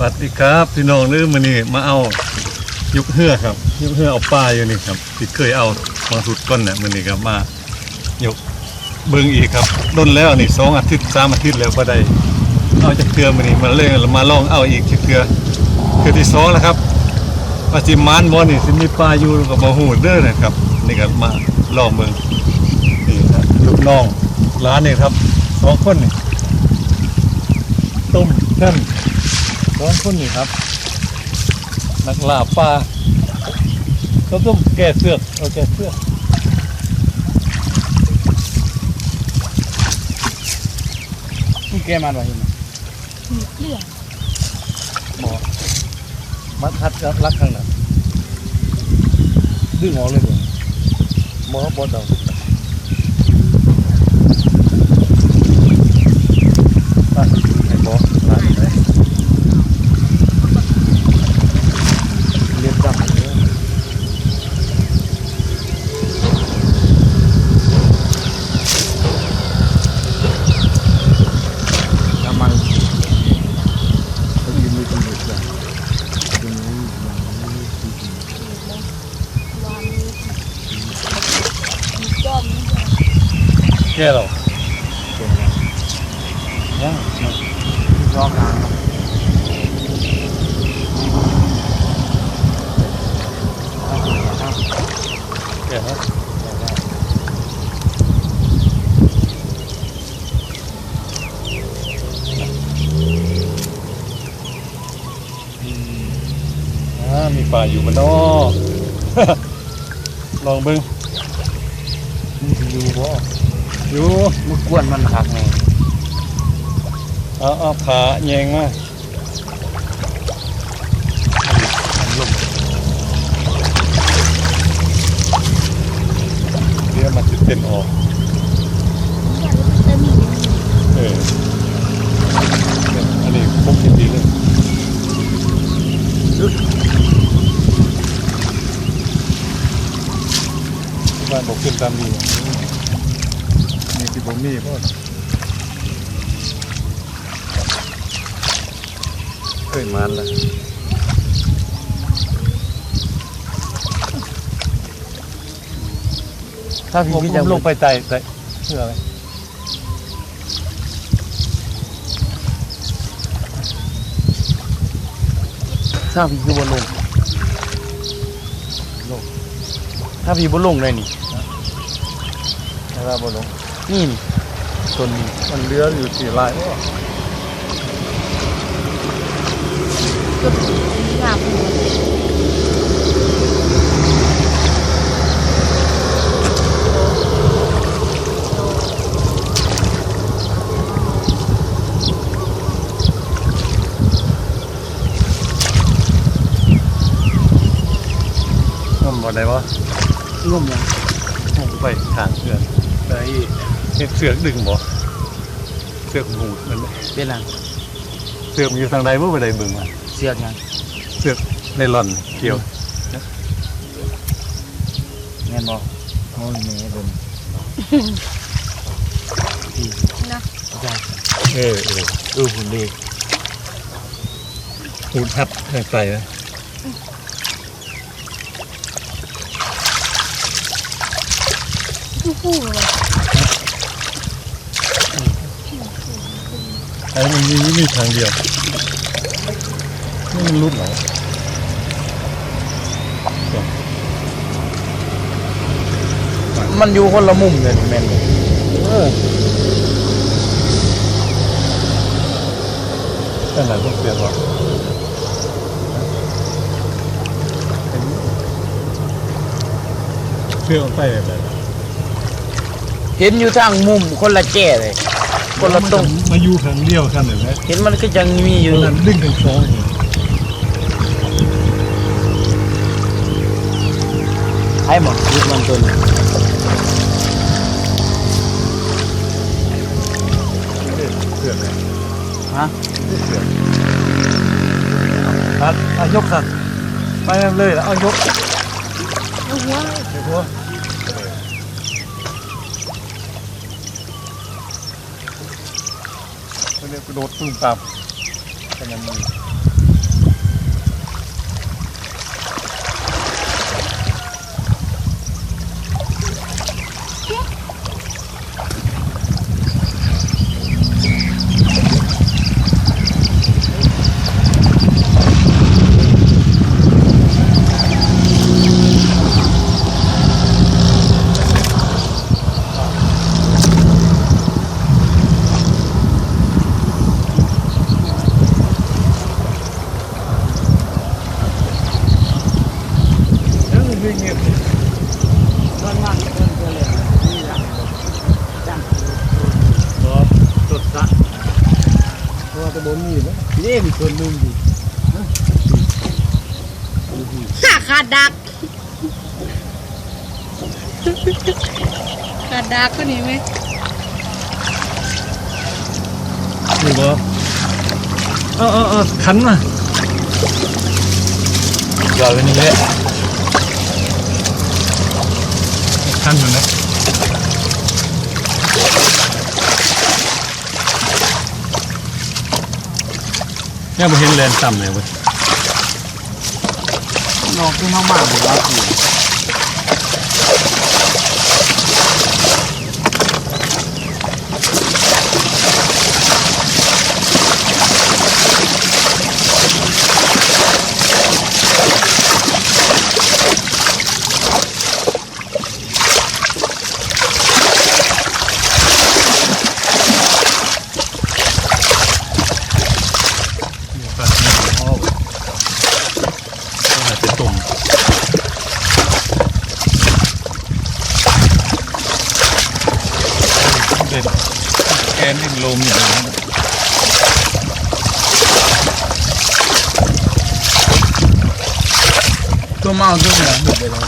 สวัสดีครับพี่น้องเนื้อมานี่มาเอายุกเหือครับ ยุกเหือเอาปลาอยู่นี่ครับที่เคยเอามาสุดก้นเนี่ยมันนี่ครับมายกเบิ่งอีกครับต้นแล้วนี่สองอาทิตย์สามอาทิตย์แล้วก็ได้เอาจากเทือมันนี่มาเลยมาลองเอาอีกจากเทือคือที่สองแล้วครับว่าสิมานบ่นี่สิมีปลาอยู่กับบ่ฮู้เด้อนะครับนี่ก็มาลองเบิ่งนี่ครับลูกน้องร้านนี่ครับสองคนนี่ต้มท่น สองคนนี่ครับ นักล่าปลาเขาต้องแก้เสือกเอาแก้เสือกนี่แกมาหน่อยเห็นไหมมีเกลือหมอมัดทัดกับรักข้างหนั้นดึงออกเลยบ่หมอบดเอาปลาไอ้หมอปลาไหน เรียบจับเลย น้ำมัน เขายืนมือกันเลยจ้ะดึงมืออย่างนี้ วางนี้มีก้อมนี่ แก้เรา แกแล้ว ยัง รอบกลางครับ แก้ครับอ่ามีปลาอยู่บนนอก ล องเบิ้งมึงสิอยู่บ่อยู่มึงกวนมันหักไงเอาเอาขาแยงมามันลงเดี๋ยวมันจะเต้นออกอยากจะมีเออเนี่ยอันนี้พกดีๆเลย บ้านบอกขึ้นตามนี้นี่ที่ผมมีพ่อเคยมันแล้วถ้าผพี่มพี่จะลงไปใต้ใต้เพื่ออะไรถ้าพี่คือบนลงลง ถ้าพี่บนลงเลยนี่ ถ้าบ่ลงนี่นี่ต้นนี้มันเหลืออยู่สี่ลายโอ้จุดหนาบหัวมันบ่ได้วะร่วมยังผมไปทางเสือกได้ เฮ็ดเสือกดึงบ่เสือกหูดมันไหมเป็นหยังเสือกมันอยู่ทางใดบ่ไปได้เบิ่งมาเสียกยังเสือกในหล่อนเกี่ยวแม่นบ่โอ้ยแม่เบิ่งนะใช่เออเออเออหุ่นดีหูดทับทางใส่นะคู่คู่เลย ไอ้มันมีมีทางเดียวนี่มันรุดเหรอมันอยู่คนละมุมเลยแม่นเออแต่ไหนต้องเปลี่ยนวะเชื่อมไปแบบเห็นอยู่ทางมุมคนละแก่เลย คนละตรงมาอยู่ครั้งเดียวกันเห็นไหมเห็นมันก็ยังมีอยู่มันดึงกันสองอยู่ให้หมดยึดมันตัวนี้เสือกเลยฮะเสือกครับเอายกสัตว์ไปเลยแล้วเอายกเอาหัว เดี๋ย นี่ต้นมากจะเนตัวเหลืองนี่ละจังตัวสุดละตัวจะบนนี่นะนี่มีคนมุงอยู่ขาขาดักขาดักก็นี่ไหมดูบ่เออเออเออขันมาหยอดไปนี่แหละ ขันอยู่นะเนี่ยบ่เห็นแลนต่ำเลยเว้ยนอกที่น้องมาบอกว่าคือ ปลาที่พ่ออาจจะตุ่มเด็ดแกนดินลมอย่างนั้น ตัวเมาตัวเหนือหมดไปแล้ว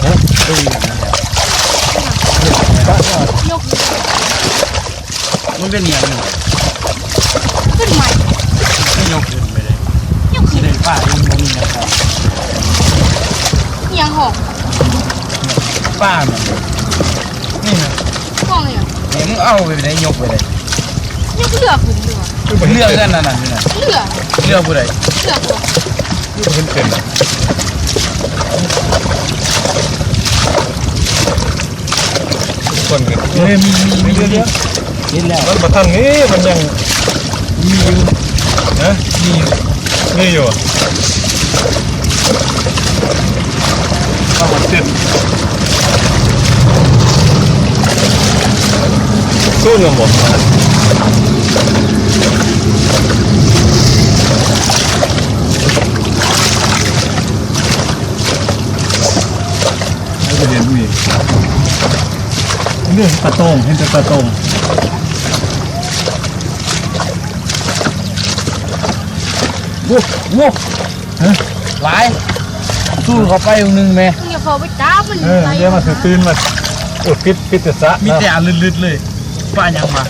โอ้ตัวเหนือนั่นแหละยกมันเป็นเหนียงหนึ่งขึ้นใหม่ไม่ยกขึ้นไปเลยยกขึ้นเดิ นป่าเองมันมีนะครับเอียงหอกป้ามันนี่นะกล้องเนี่ย เนี่ยมึงเอา ไปได้ยกไปเลยยกเรือขึ้นเรือเลือกกันนั่นน่ะนี่น่ะเรือเลือกผู้ใดเรือตัวเพิ่นเป็นคนกันเออมีมีมีเดี๋ยวเดี๋ยวเห็นแล้วมันมาทางนี้มันยังมีอยู่นะมีอยู่นี่อยู่เอามาติดสู้ยังหมดไม่ไปเรียนอีกนี่ปลาโต้งเห็นแต่ปลาโต้งโว้โว้ฮะหลายสู้เขาไปองหนึงแม่มึงอย่าเข้าไปจ้ามันเออเดี๋ยวมาถือตื่นมาอุดพิษพิษจะสะมีแต่อันลึดๆเลยป้ายังมา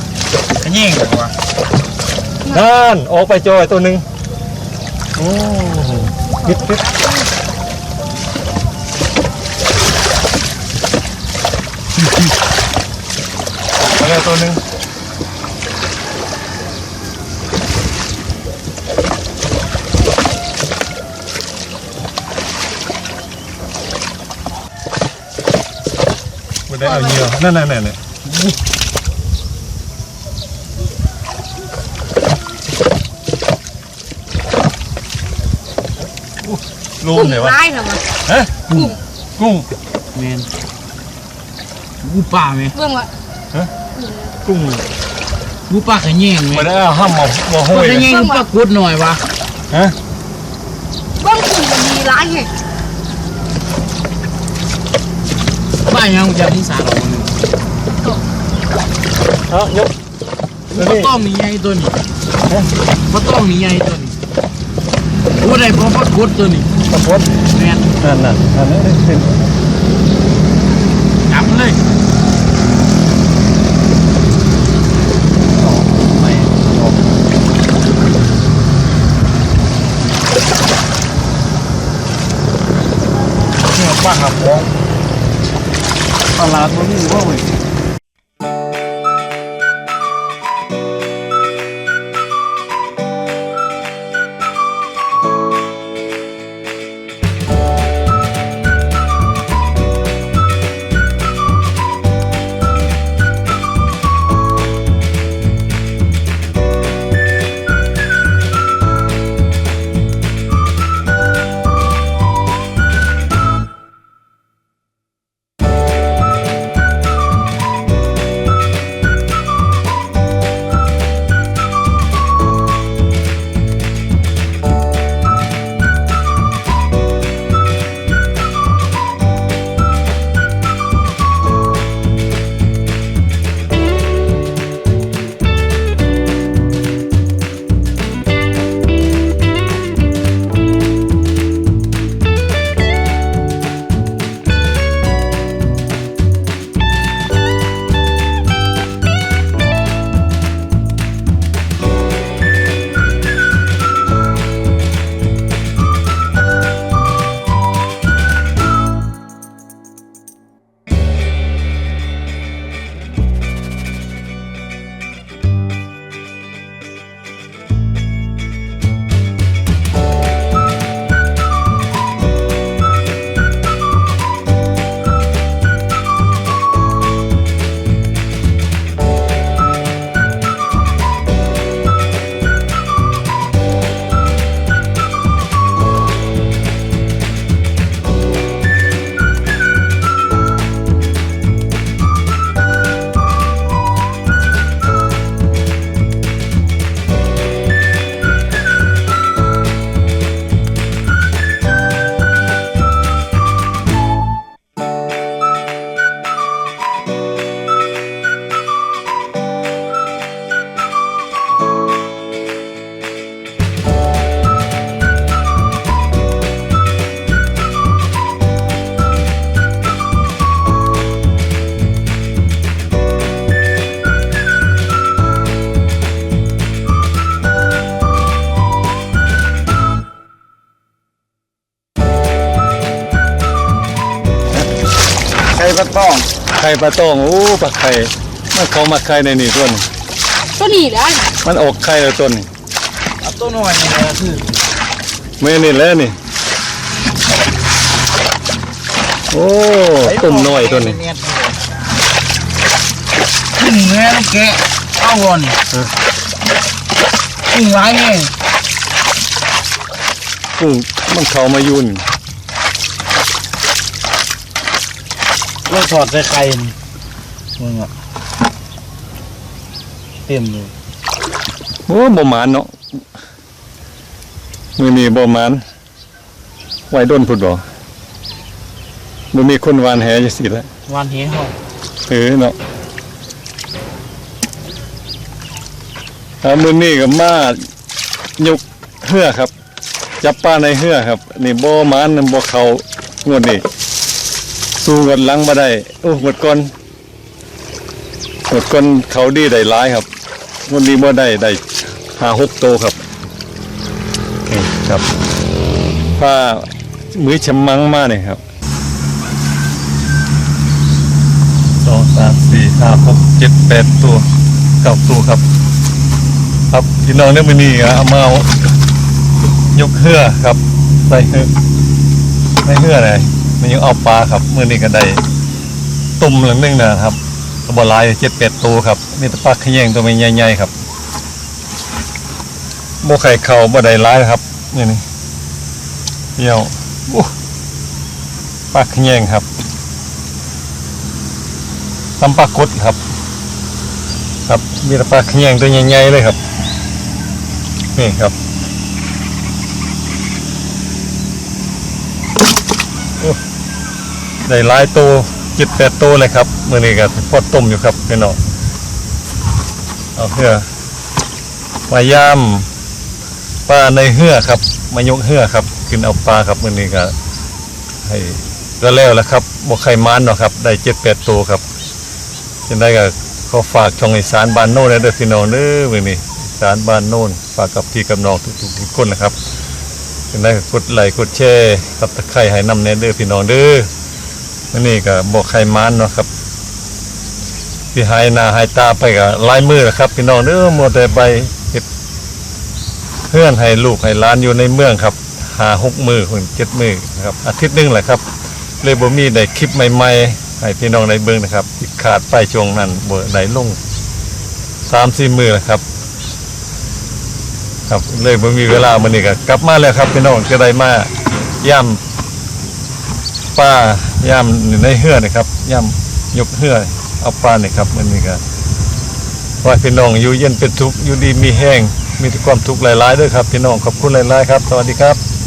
ขะแย่งกันวะนั่นออกไปจอยตัวหนึ่งโอ้โหพิษพิษ อะไรตัวหนึ่งไม่ได้เอาเหยื่อนั่นนั่นนั่นรูกุ้มงไหนวะร้ายเหรอวะฮะกุ้งกุ้งแมน กูป่าไหมเบื้องวะกุ้งกูป่าขะแย่งไหมไม่ได้เอาห้ามมามาห้กูอยขะแย่งกูปลากุดหน่อยวะฮะเบื้องกุ้งมันมีร้ายไงป้ายังจะที่สาเราคนหนึ่งเอายกแล้วปลานี่ต้อมนี่ใหญ่ตัวนี้ปลาต้อมนี่ใหญ่ตัวนี้กูได้พอปลากุดตัวนี้ตะพดแมนนั่นน่ะอันนี้ได้เป็น จับมันเลยไปเนี่ยป้าหับมองตลาดมันนี่ว่าเว้ย ข่ปลาตองโอ้ปลาไข่มันเขามาไข่ในนี่ต้นตัวนี้แหละมันออกไข่แล้วต้นนี่เอาตัวน้อยนี่นะคือไม่นี่แหล้วนี่โอ้ตุ่มน้อยต้นนี่ขึ้นแม่ลูกแกะเอาก่อนขึ้นร้ายไงกุ้งมันเขามาอยุ่น เราถอดใส่ไข่นี่มึงอะเต็มเลยโอ้บ่หมานเนาะมือนี้บ่หมานไว้ด้นพุดบ่บ่มีคนหวานแหจังซี่ละวันเห็นเขาเออเนาะอามือนี้ก็มายกเหือครับ จับปลาในเหือครับ นี่บ่หมานนำบ่เขางวดนี้ สู้งวดหลังบ่ได้ โอ้งวดก่อนงวดก่อนเขาดีได้หลายครับวดนี้บ่ได้ได้ห้าหกโตวครับนี่ครับปลามือชมังมากเนี่ยครับสองสามสี่ห้าหกเจ็ดแปดตัวเก้าตัวครับ ครับพี่น้องเนี่ยมันนี่เอามาเอายกเหือครับใส่เหือใส่เหือไหน มันยังเอาปลาครับเมื่อนี้ก็ได้ตุ่มหลังนึงนะครับกระบลายเจ็ดแปดตัวครับมีแต่ปลาขยงตัวมันใหญ่ๆครับโบไข่เข่าบ่ได้ร้ายครับนี่นี่เดี่ยวปลาขยงครับตำปลากดครับ ครับมีแต่ปลาขยงตัวใหญ่ๆเลยครับนี่ครับโอ้ ได้หลายตัวจิตแปดตัวเลยครับมื่อนี้ก็พอต้มอยู่ครับพี่น้องเอาเหือมายามปลาในเหือครับ มายกเหือครับกินเอาปลาครับมื่อนี้ก็ให้ก็แล้วแล้วครับบกไข่มานเนาะครับ ได้เจ็ดแปดตัวครับจังได้ก็ขอฝากช่องอีสานบ้านโน่นเด้อพี่น้องเด้อมือนี้อีสานบ้านโน่นฝากกับพี่กับน้องทุกๆทุกคนนะครับ จังได้ก็กดไลค์กดแชร์กับตะไคร้ให้นำแน่เด้อพี่น้องเด้อมื้อนี้ก็บ่ไข่มานเนาะครับที่หายหน้าหายตาไปก็หลายมือแล้วครับ พี่น้องเด้อมัวแต่ไปเฮ็ดเพื่อนให้ลูกให้หลานอยู่ในเมืองครับหาหกมือคนเจ็ดมือนะครับ อาทิตย์หนึงแหละครับเลยบ่มีได้คลิปใหม่ๆให้พี่น้องได้เบิ่งนะครับขาดไปช่วงนั้นบ่ได้ลงสามสี่มือแล้วครับ ครับเลยบ่มีเวลามื้อนี้ก็กลับมาแล้วครับพี่น้องจะได้มาย่ำป้าย่ำในเฮือนะครับย่ำยกเฮือเอาปลานี่ครับมื้อนี้ก็ขอให้พี่น้องอยู่เย็นเป็นทุกข์อยู่ดีมีแห้งมีแต่ความทุกข์หลายๆเด้อครับพี่น้องขอบคุณหลายๆครับ สวัสดีครับ